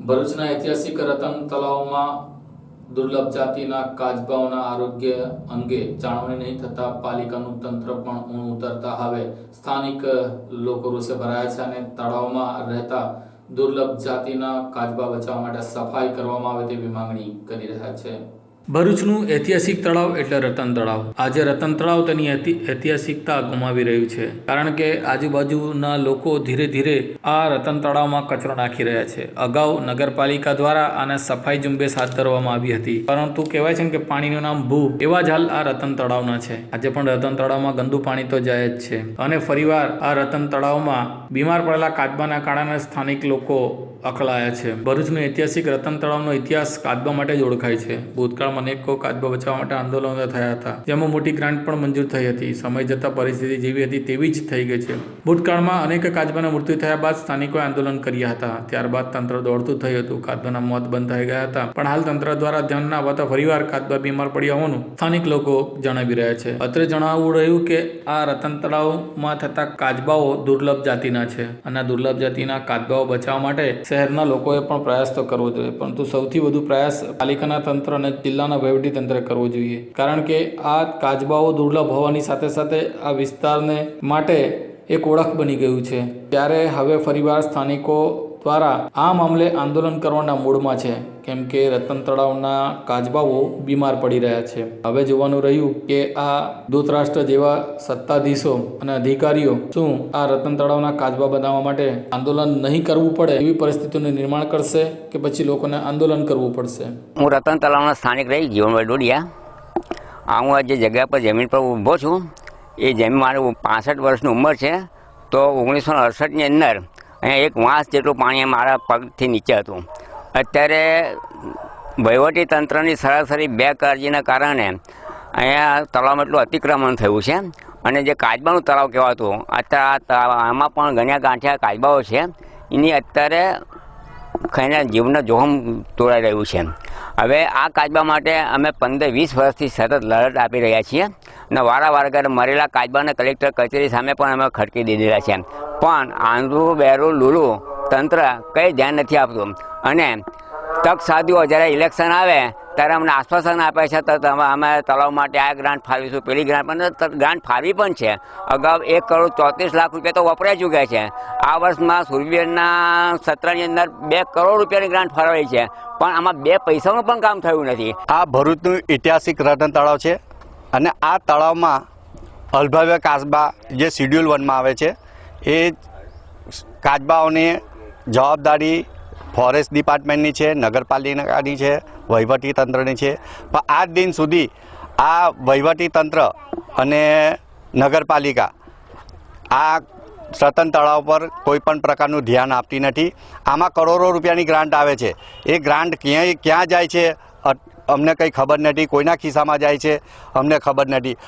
ભરૂચના ઐતિહાસિક રતન તળાવમાં દુર્લભ જાતિના કાચબાઓના આરોગ્ય અંગે જાળવણી નહીં થતા પાલિકાનું તંત્ર પણ ઊણ ઉતરતા હવે સ્થાનિક લોકો રોષે ભરાયા છે અને તળાવમાં રહેતા દુર્લભ જાતિના કાચબા બચાવવા માટે સફાઈ કરવામાં આવે તેવી માંગણી કરી રહ્યા છે. ભરૂચનું ઐતિહાસિક તળાવ એટલે રતન તળાવ. આજે રતન તળાવ તેની ઐતિહાસિકતા ગુમાવી રહ્યું છે. કારણ કે આજુબાજુના લોકો ધીરે ધીરે આ રતન તળાવમાં કચરો નાખી રહ્યા છે. અગાઉ નગરપાલિકા દ્વારા આને સફાઈ ઝુંબેશ હાથ ધરવામાં આવી હતી. પરંતુ કહેવાય છે કે પાણીનું નામ ભૂ, એવા જ હાલ આ રતન તળાવના છે. આજે પણ રતન તળાવમાં ગંદુ પાણી તો જાય જ છે. અને ફરીવાર આ રતન તળાવમાં બીમાર પડેલા કાદબાના કારણે સ્થાનિક લોકો અકળાયા છે. ભરૂચનું ઐતિહાસિક રતન તળાવનો ઇતિહાસ કાદબા માટે જ ઓળખાય છે. ભૂતકાળમાં અનેકો કાચબો બચાવવા માટે આંદોલનો થયા હતા. જેમાં મોટી ગ્રાન્ટ પણ મંજૂર થઈ હતી. સમય જતાં પરિસ્થિતિ જેવી હતી તેવી જ થઈ ગઈ છે. ભૂતકાળમાં અનેક કાચબાના મૃત્યુ થયા બાદ સ્થાનિકોએ આંદોલન કર્યા હતા. ત્યારબાદ તંત્ર દોડતું થયું હતું. કાચબાના મોત બંધ થઈ ગયા હતા. પણ હાલ તંત્ર દ્વારા ધ્યાન ના આવતા ફરીવાર કાચબા બીમાર પડ્યા હોવાનું સ્થાનિક લોકો જણાવી રહ્યા છે. અત્રે જણાવવું રહ્યું કે આ રતન તળાવમાં થતા કાચબાઓ દુર્લભ જાતિના છે અને દુર્લભ જાતિના કાચબાઓ બચાવવા માટે શહેરના લોકોએ પણ પ્રયાસ તો કરવો જોઈએ. પરંતુ સૌથી વધુ પ્રયાસ પાલિકાના તંત્ર અને જિલ્લાના વહીવટી તંત્રે કરવો જોઈએ. કારણ કે આ કાચબાઓ દુર્લભ હોવાની સાથે સાથે આ વિસ્તારને માટે એક ઓળખ બની ગયું છે. ત્યારે હવે ફરીવાર સ્થાનિકો દ્વારા આ મામલે આંદોલન કરવાના મૂડમાં છે. કેમ કે રતન તળાવના કાજબાઓ બીમાર પડી રહ્યા છે. હવે જોવાનું રહ્યું કે આ ધૃતરાષ્ટ્ર જેવા સત્તાધીશો અને અધિકારીઓ શું આ રતન તળાવના કાજબા બનાવવા માટે આંદોલન નહીં કરવું પડે એવી પરિસ્થિતિનું નિર્માણ કરશે કે પછી લોકોને આંદોલન કરવું પડશે? હું રતન તળાવના સ્થાનિક રહી, જીવનભાઈ ડોડિયા. હું આ જે જગ્યા પર જમીન પર ઊભો છું. એ જમીન મારું પાસઠ વર્ષની ઉંમર છે. તો ઓગણીસો અડસઠની અંદર અહીંયા એક વાંસ જેટલું પાણી મારા પગથી નીચે હતું. અત્યારે વહીવટી તંત્રની સરાસરી બે કાળજીના કારણે અહીંયા તળાવમાં એટલું અતિક્રમણ થયું છે. અને જે કાચબાનું તળાવ કહેવાતું અત્યારે આમાં પણ ગણ્યા ગાંઠિયા કાચબાઓ છે. એની અત્યારે ખાઈને જીવનો જોખમ તોડાઈ રહ્યું છે. હવે આ કાચબા માટે અમે પંદર વીસ વર્ષથી સતત લડત આપી રહ્યા છીએ. અને વારાવાર મરેલા કાચબાને કલેક્ટર કચેરી સામે પણ અમે ખડકી દીધેલા છે. પણ આંધળું, બેરું, લૂલું તંત્ર કંઈ ધ્યાન નથી આપતું. અને તક સાધુઓ જ્યારે ઇલેક્શન આવે, ત્યારે અમને આશ્વાસન આપે છે તો તમે અમે તળાવ માટે આ ગ્રાન્ટ ફાળવીશું, પેલી ગ્રાન્ટ પણ ગ્રાન્ટ ફાળવી પણ છે. અગાઉ એક કરોડ ચોત્રીસ લાખ રૂપિયા તો વપરાઈ ચૂક્યા છે. આ વર્ષમાં સૂર્યના સત્રની અંદર બે કરોડ રૂપિયાની ગ્રાન્ટ ફાળવાઈ છે. પણ આમાં બે પૈસાનું પણ કામ થયું નથી. આ ભરૂચનું ઐતિહાસિક રતન તળાવ છે. અને આ તળાવમાં અલભવ્ય કાસબા જે શિડ્યુલ વનમાં આવે છે એ કાચબાઓની જવાબદારી ફોરેસ્ટ ડિપાર્ટમેન્ટની છે, નગરપાલિકાની છે, વહીવટી તંત્રની છે. પણ આજ દિન સુધી આ વહીવટી તંત્ર અને નગરપાલિકા આ રતન તળાવ પર કોઈ પણ પ્રકારનું ધ્યાન આપતી નથી. આમાં કરોડો રૂપિયાની ગ્રાન્ટ આવે છે. એ ગ્રાન્ટ ક્યાંય ક્યાં જાય છે અમને કંઈ ખબર નથી. કોઈના ખિસ્સામાં જાય છે, અમને ખબર નથી.